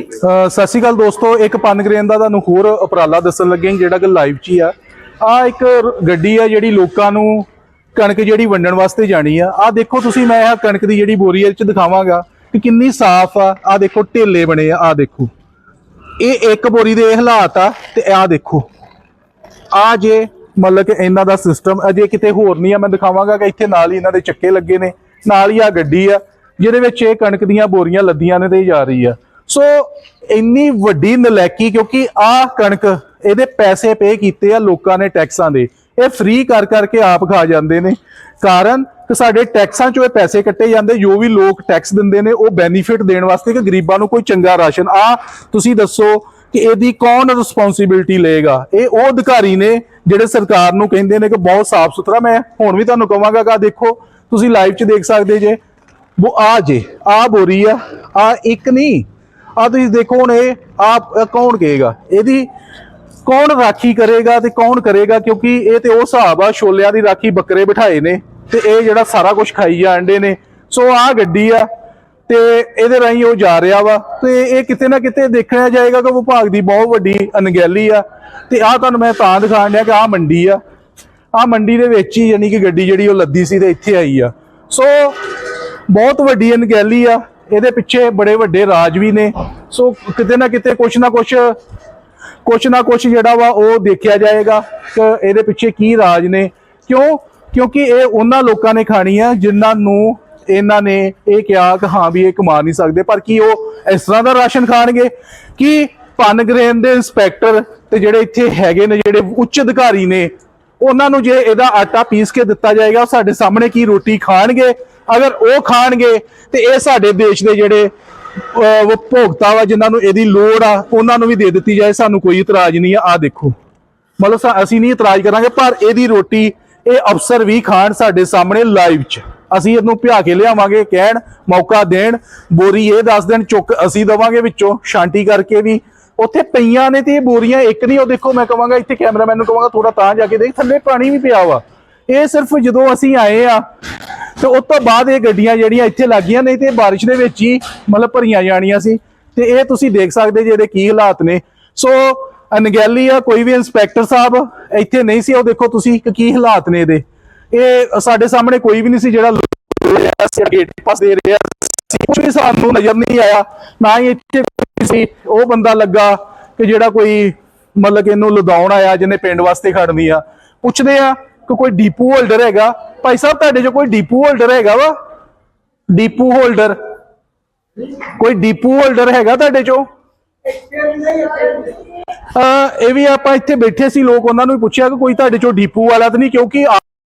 ਸਤਿ ਸ਼੍ਰੀ ਅਕਾਲ ਦੋਸਤੋ, ਇੱਕ ਪਨਗਰੇਨ ਦਾ ਤੁਹਾਨੂੰ ਹੋਰ ਉਪਰਾਲਾ ਦੱਸਣ ਲੱਗੇ ਜਿਹੜਾ ਕਿ ਲਾਈਵ 'ਚ ਹੀ ਆ। ਆ ਇੱਕ ਗੱਡੀ ਆ ਜਿਹੜੀ ਲੋਕਾਂ ਨੂੰ ਕਣਕ ਜਿਹੜੀ ਵੰਡਣ ਵਾਸਤੇ ਜਾਣੀ ਆ। ਆ ਦੇਖੋ ਤੁਸੀਂ, ਮੈਂ ਇਹ ਕਣਕ ਦੀ ਜਿਹੜੀ ਬੋਰੀ ਇਹ 'ਚ ਦਿਖਾਵਾਂਗਾ ਕਿ ਕਿੰਨੀ ਸਾਫ਼ ਆ। ਆ ਦੇਖੋ, ਢੇਲੇ ਬਣੇ ਆ ਆ ਦੇਖੋ। ਇਹ ਇੱਕ ਬੋਰੀ ਦੇ ਇਹ ਹਾਲਾਤ ਆ ਤੇ ਆ ਦੇਖੋ। ਆ ਜੇ ਮਤਲਬ ਕਿ ਇਹਨਾਂ ਦਾ ਸਿਸਟਮ ਅਜੇ ਕਿਤੇ ਹੋਰ ਨਹੀਂ ਆ। ਮੈਂ ਦਿਖਾਵਾਂਗਾ ਕਿ ਇੱਥੇ ਨਾਲ ਹੀ ਇਹਨਾਂ ਦੇ ਚੱਕੇ ਲੱਗੇ ਨੇ। ਨਾਲ ਹੀ ਆ ਗੱਡੀ ਆ, ਜਿਹਦੇ ਵਿੱਚ ਇਹ ਕਣਕ ਦੀਆਂ ਬੋਰੀਆਂ ਲੱਦੀਆਂ ਨੇ ਤੇ ਜਾ ਰਹੀ ਆ। ਸੋ ਇੰਨੀ ਵੱਡੀ ਨਲੈਕੀ ਕਿਉਂਕਿ ਆਹ ਕਣਕ ਇਹਦੇ ਪੈਸੇ ਪੇ ਕੀਤੇ ਆ ਲੋਕਾਂ ਨੇ ਟੈਕਸਾਂ ਦੇ। ਇਹ ਫ੍ਰੀ ਕਰ ਕਰਕੇ ਆਪ ਖਾ ਜਾਂਦੇ ਨੇ। ਕਾਰਨ ਕਿ ਸਾਡੇ ਟੈਕਸਾਂ ਚੋਂ ਇਹ ਪੈਸੇ ਕੱਟੇ ਜਾਂਦੇ, ਜੋ ਵੀ ਲੋਕ ਟੈਕਸ ਦਿੰਦੇ ਨੇ, ਉਹ ਬੈਨੀਫਿਟ ਦੇਣ ਵਾਸਤੇ ਕਿ ਗਰੀਬਾਂ ਨੂੰ ਕੋਈ ਚੰਗਾ ਰਾਸ਼ਨ। ਆ ਤੁਸੀਂ ਦੱਸੋ ਕਿ ਇਹਦੀ ਕੌਣ ਰਿਸਪੌਂਸਿਬਿਲਟੀ ਲਏਗਾ? ਇਹ ਉਹ ਅਧਿਕਾਰੀ ਨੇ ਜਿਹੜੇ ਸਰਕਾਰ ਨੂੰ ਕਹਿੰਦੇ ਨੇ ਕਿ ਬਹੁਤ ਸਾਫ਼ ਸੁਥਰਾ, ਮੈਂ ਹੁਣ ਵੀ ਤੁਹਾਨੂੰ ਕਹਾਂਗਾ ਕਿ ਦੇਖੋ, ਤੁਸੀਂ ਲਾਈਵ 'ਚ ਦੇਖ ਸਕਦੇ ਜੇ। ਉਹ ਆ ਜੇ, ਆ ਬੋਰੀ ਆ ਆ ਇੱਕ ਨਹੀਂ ਆ ਤੁਸੀਂ ਦੇਖੋ ਹੁਣ ਇਹ ਆ ਕੌਣ ਕਹੇਗਾ? ਇਹਦੀ ਕੌਣ ਰਾਖੀ ਕਰੇਗਾ ਤੇ ਕੌਣ ਕਰੇਗਾ? ਕਿਉਂਕਿ ਇਹ ਤੇ ਉਹ ਹਿਸਾਬ ਆ, ਛੋਲਿਆਂ ਦੀ ਰਾਖੀ ਬੱਕਰੇ ਬਿਠਾਏ ਨੇ ਤੇ ਇਹ ਜਿਹੜਾ ਸਾਰਾ ਕੁਝ ਖਾਈ ਜਾਂਦੇ ਨੇ। ਸੋ ਆ ਗੱਡੀ ਆ ਤੇ ਇਹਦੇ ਰਾਹੀਂ ਉਹ ਜਾ ਰਿਹਾ ਵਾ ਤੇ ਇਹ ਕਿਤੇ ਨਾ ਕਿਤੇ ਦੇਖਿਆ ਜਾਏਗਾ ਕਿ ਵਿਭਾਗ ਦੀ ਬਹੁਤ ਵੱਡੀ ਅਣਗਹਿਲੀ ਆ। ਤੇ ਆ ਤੁਹਾਨੂੰ ਮੈਂ ਤਾਂ ਦਿਖਾਣ ਡਿਆ ਕਿ ਆ ਮੰਡੀ ਆ। ਆ ਮੰਡੀ ਦੇ ਵਿੱਚ ਹੀ ਯਾਨੀ ਕਿ ਗੱਡੀ ਜਿਹੜੀ ਉਹ ਲੱਦੀ ਸੀ ਤੇ ਇੱਥੇ ਆਈ ਆ। ਸੋ ਬਹੁਤ ਵੱਡੀ ਅਣਗਹਿਲੀ ਆ। ਇਹਦੇ ਪਿੱਛੇ ਬੜੇ ਵੱਡੇ ਰਾਜ ਵੀ ਨੇ। ਸੋ ਕਿਤੇ ਨਾ ਕਿਤੇ ਕੁਛ ਨਾ ਕੁਛ ਕੁਛ ਨਾ ਕੁਛ ਜਿਹੜਾ ਵਾ ਉਹ ਦੇਖਿਆ ਜਾਏਗਾ ਕਿ ਇਹਦੇ ਪਿੱਛੇ ਕੀ ਰਾਜ ਨੇ। ਕਿਉਂ? ਕਿਉਂਕਿ ਇਹ ਉਹਨਾਂ ਲੋਕਾਂ ਨੇ ਖਾਣੀ ਆ ਜਿਨ੍ਹਾਂ ਨੂੰ ਇਹਨਾਂ ਨੇ ਇਹ ਕਿਹਾ ਕਿ ਹਾਂ ਵੀ ਇਹ ਕਮਾ ਨਹੀਂ ਸਕਦੇ। ਪਰ ਕੀ ਉਹ ਇਸ ਤਰ੍ਹਾਂ ਦਾ ਰਾਸ਼ਨ ਖਾਣਗੇ? ਕਿ ਪਨਗ੍ਰੇਨ ਦੇ ਇੰਸਪੈਕਟਰ ਤੇ ਜਿਹੜੇ ਇੱਥੇ ਹੈਗੇ ਨੇ, ਜਿਹੜੇ ਉੱਚ ਅਧਿਕਾਰੀ ਨੇ ਉਹਨਾਂ ਨੂੰ ਜੇ ਇਹਦਾ ਆਟਾ ਪੀਸ ਕੇ ਦਿੱਤਾ ਜਾਏਗਾ, ਉਹ ਸਾਡੇ ਸਾਹਮਣੇ ਕੀ ਰੋਟੀ ਖਾਣਗੇ? ਅਗਰ ਉਹ ਖਾਣਗੇ, ਤੇ ਇਹ ਸਾਡੇ ਦੇਸ਼ ਦੇ ਜਿਹੜੇ ਭੋਗਤਾ ਵਾ, ਜਿਨ੍ਹਾਂ ਨੂੰ ਇਹਦੀ ਲੋੜ ਆ, ਉਹਨਾਂ ਨੂੰ ਵੀ ਦੇ ਦਿੱਤੀ ਜਾਏ। ਸਾਨੂੰ ਕੋਈ ਇਤਰਾਜ਼ ਨਹੀਂ ਆ। ਆ ਦੇਖੋ। ਮਤਲਬ ਅਸੀਂ ਨਹੀਂ ਇਤਰਾਜ਼ ਕਰਾਂਗੇ, ਪਰ ਇਹਦੀ ਰੋਟੀ, ਇਹ ਅਫਸਰ ਵੀ ਖਾਣ ਸਾਡੇ ਸਾਹਮਣੇ ਲਾਈਵ 'ਚ। ਅਸੀਂ ਇਹਨੂੰ ਭਿਆ ਕੇ ਲਿਆਵਾਂਗੇ, ਕਹਿਣ, ਮੌਕਾ ਦੇਣ। ਬੋਰੀ ਇਹ ਦੱਸ ਦੇਣ, ਚੁੱਕ ਅਸੀਂ ਦਵਾਂਗੇ ਵਿੱਚੋਂ। ਸ਼ਾਂਤੀ ਕਰਕੇ ਵੀ ਉੱਥੇ ਪਈਆਂ ਨੇ ਤੇ ਇਹ ਬੋਰੀਆਂ, ਇੱਕ ਨਹੀਂ, ਉਹ ਦੇਖੋ ਮੈਂ ਕਹਾਂਗਾ ਇੱਥੇ ਕੈਮਰਾਮੈਨ ਨੂੰ ਕਹਾਂਗਾ ਥੋੜਾ ਤਾਂ ਜਾ ਕੇ ਦੇਖ, ਥੱਲੇ ਪਾਣੀ ਵੀ ਪਿਆ ਵਾ। ਇਹ ਸਿਰਫ ਜਦੋਂ ਅਸੀਂ ਆਏ ਆ, ਤੇ ਉਸ ਤੋਂ ਬਾਅਦ ਇਹ ਗੱਡੀਆਂ ਜਿਹੜੀਆਂ ਇੱਥੇ ਲੱਗੀਆਂ ਨਹੀਂ ਤੇ ਇਹ ਦੇ ਵਿੱਚ ਹੀ ਮਤਲਬ ਭਰੀਆਂ ਜਾਣੀਆਂ ਸੀ। ਤੇ ਇਹ ਤੁਸੀਂ ਦੇਖ ਸਕਦੇ ਜੇ ਕੀ ਹਾਲਾਤ ਨੇ। ਸੋ ਅਨਗੈਲੀ ਆ, ਕੋਈ ਵੀ ਇੰਸਪੈਕਟਰ ਸਾਹਿਬ ਇੱਥੇ ਨਹੀਂ ਸੀ, ਉਹ ਦੇਖੋ ਤੁਸੀਂ ਕੀ ਹਾਲਾਤ ਨੇ ਇਹਦੇ। ਇਹ ਸਾਡੇ ਸਾਹਮਣੇ ਕੋਈ ਵੀ ਨਹੀਂ ਸੀ ਜਿਹੜਾ ਗੇਟ ਪਾਸ ਦੇ ਰਿਹਾ ਸੀ। ਕੁਝ ਸਾਨੂੰ ਨਜ਼ਰ ਨਹੀਂ ਆਇਆ, ਨਾ ਹੀ ਇੱਥੇ ਸੀ, ਉਹ ਬੰਦਾ ਲੱਗਾ ਕਿ ਜਿਹੜਾ ਕੋਈ ਮਤਲਬ ਕਿ ਇਹਨੂੰ ਲਦਾਉਣ ਆਇਆ, ਜਿਹਨੇ ਪਿੰਡ ਵਾਸਤੇ ਖੜਨੀ ਆ। ਪੁੱਛਦੇ ਆ ਕਿ ਕੋਈ ਡੀਪੂ ਹੋਲਡਰ ਹੈਗਾ? ਭਾਈ ਸਾਹਿਬ, ਤੁਹਾਡੇ ਜੋ ਕੋਈ ਡੀਪੂ ਹੋਲਡਰ ਹੈਗਾ ਵਾ? Depot holder. ਕੋਈ ਡੀਪੂ ਹੋਲਡਰ ਹੈਗਾ ਤੁਹਾਡੇ ਚੋਂ? ਅਹ, ਇਹ ਵੀ ਆਪਾਂ ਇੱਥੇ ਬੈਠੇ ਸੀ, ਲੋਕ ਉਹਨਾਂ ਨੂੰ ਪੁੱਛਿਆ ਕਿ ਕੋਈ ਤੁਹਾਡੇ ਚੋਂ ਡੀਪੂ ਵਾਲਾ ਤਾਂ ਨਹੀਂ, ਕਿਉਂਕਿ